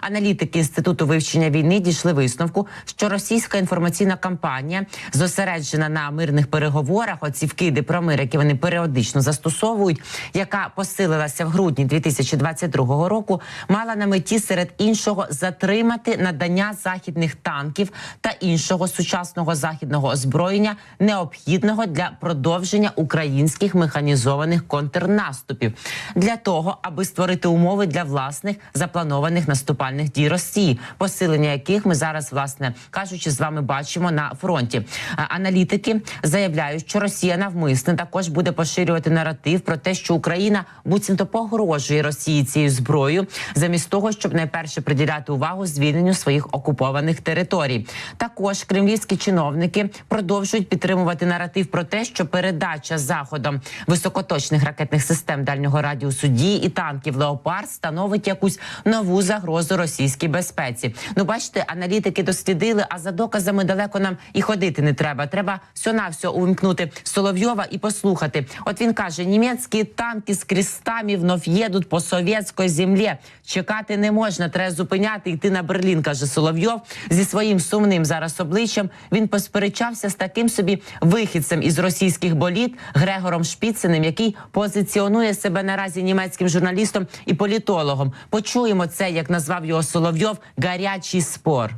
Аналітики інституту вивчення війни дійшли висновку, що російська інформаційна кампанія зосереджена на мирних переговорах. Оці вкиди про мир, які вони періодично застосовують, яка посилилася в грудні 2022 року, мала на меті серед іншого затримати надання західних танків та іншого сучасного західного озброєння, необхідного для продовження українських механізованих контрнаступів, для того, аби створити умови для власних запланованих наступальних дій Росії, посилення яких ми зараз, власне кажучи, з вами бачимо на фронті. Аналітики заявляють, що Росія навмисне також буде поширювати наратив про те, що Україна буцімто погрожує Росії цією зброєю, замість того, щоб найперше приділяти увагу звільненню своїх окупованих територій. Також кремлівські чиновники продовжують підтримувати наратив про те, що передача заходом високоточних ракетних систем дальнього радіусу дії і танків Леопард становить якусь нову загрозу російській безпеці. Ну, бачите, аналітики дослідили, а за доказами далеко нам і ходити не треба. Треба все на все увімкнути Соловйова і послухати. От він каже: німецькі танки з крестами вновь їдуть по совєтській землі. Чекати не можна, треба зупиняти йти на Берлін. каже Соловйов зі своїм сумним зараз обличчям. Він посперечався з таким собі вихідцем із російських боліт Грегором Шпіциним, який позиціонує себе наразі німецьким журналістом і політологом. Почуємо це, як назвав його Соловйов, гарячий спор.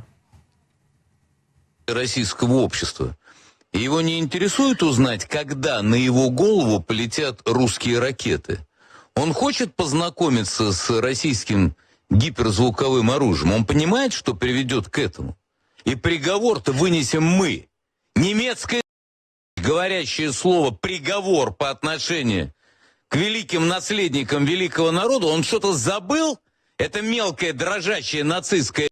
российского общества. Его не интересует узнать, когда на его голову полетят русские ракеты. Он хочет познакомиться с российским гиперзвуковым оружием. Он понимает, что приведет к этому. И приговор-то вынесем мы. Немецкое говорящее слово «приговор» по отношению к великим наследникам великого народа, он что-то забыл? Это мелкое дрожащее нацистское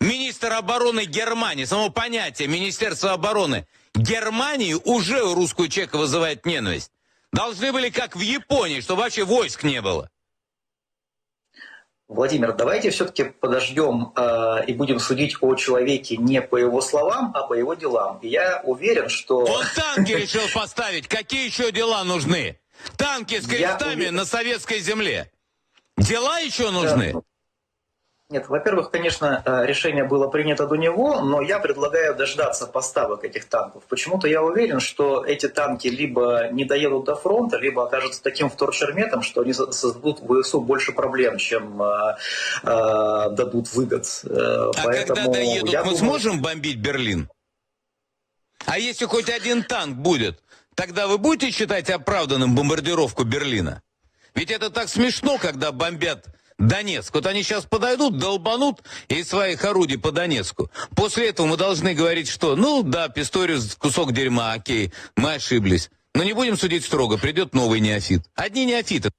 Министр обороны Германии, само понятие Министерства обороны Германии уже у русского человека вызывает ненависть. Должны были, как в Японии, чтобы вообще войск не было. Владимир, давайте все-таки подождем э, и будем судить о человеке не по его словам, а по его делам. И я уверен, что... Он танки решил поставить. Какие еще дела нужны? Танки с крестами на советской земле. Дела еще нужны? Нет, во-первых, конечно, э, решение было принято до него, но я предлагаю дождаться поставок этих танков. Почему-то я уверен, что эти танки либо не доедут до фронта, либо окажутся таким вторчерметом, что они со- создадут ВСУ больше проблем, чем э, э, дадут выгод. Э, А когда доедут, мы думаю, сможем бомбить Берлин? А если хоть один танк будет, тогда вы будете считать оправданным бомбардировку Берлина? Ведь это так смешно, когда бомбят Донецк. Вот они сейчас подойдут, долбанут из своих орудий по Донецку. После этого мы должны говорить, что, ну да, Писториус кусок дерьма, окей, мы ошиблись. Но не будем судить строго, придет новый неофит. Одни неофиты.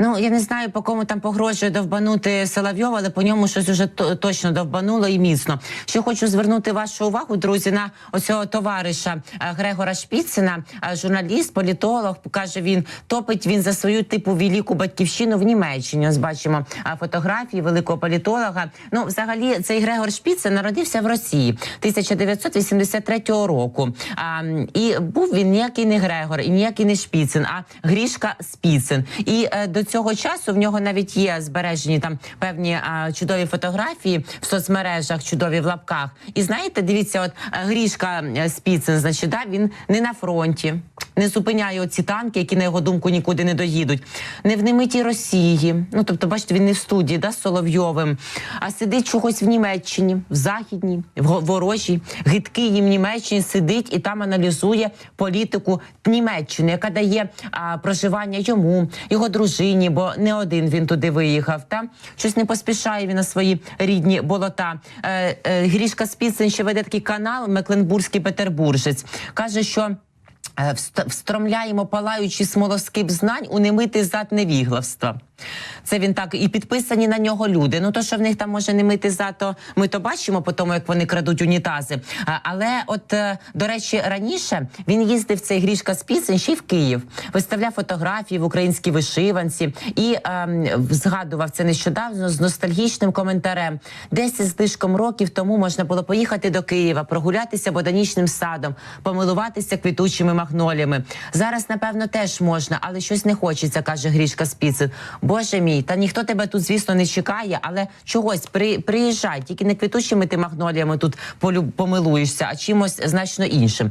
Ну я не знаю, по кому там погрожує довбанути Соловйова, але по ньому щось уже точно довбануло і міцно. Ще хочу звернути вашу увагу, друзі, на оцього товариша е, Грегора Шпіцина, е, журналіст, політолог. каже він, топить він за свою типу велику батьківщину в Німеччині. Ось бачимо е, фотографії великого політолога. Ну, взагалі, цей Грегор Шпіцин народився в Росії 1983 року. А, і був він ніякий не Грегор, і ніякий не Шпіцин, а Грішка Спіцин. І до цього часу в нього навіть є збережені там певні а, чудові фотографії в соцмережах, чудові в лапках. І знаєте, дивіться, от е, Грішка е, Спіцин, значить, да, він не на фронті, не зупиняє оці танки, які на його думку нікуди не доїдуть, не в немитій Росії. Ну тобто, бачите, він не в студії, да, з Соловйовим, а сидить чогось в Німеччині, в західній, в ворожій, гидкий їм Німеччині сидить і там аналізує політику Німеччини, яка дає а, проживання йому, його дружині, бо не один він туди виїхав. Та щось не поспішає він на свої рідні болота. Е, е, Грішка Спіцин ще веде такий канал Мекленбурзький Петербуржець. каже, що. Е, вст- Встромляємо палаючий смолоскип знань у немитий зад невігластва. Це він так і підписані на нього люди. Ну то, що в них там може не мити зад, то ми то бачимо по тому, як вони крадуть унітази. Але, от е, до речі, раніше він їздив цей грішка Спіцин ще й в Київ, виставляв фотографії в українській вишиванці і ем, згадував це нещодавно з ностальгічним коментарем. Десь із лишком років тому можна було поїхати до Києва, прогулятися ботанічним садом, помилуватися квітучими магноліями. Зараз, напевно, теж можна, але щось не хочеться, каже Грішка Спіцин. Боже мій, та ніхто тебе тут, звісно, не чекає, але чогось при, приїжджай, тільки не квітучими ти магноліями тут помилуєшся, а чимось значно іншим.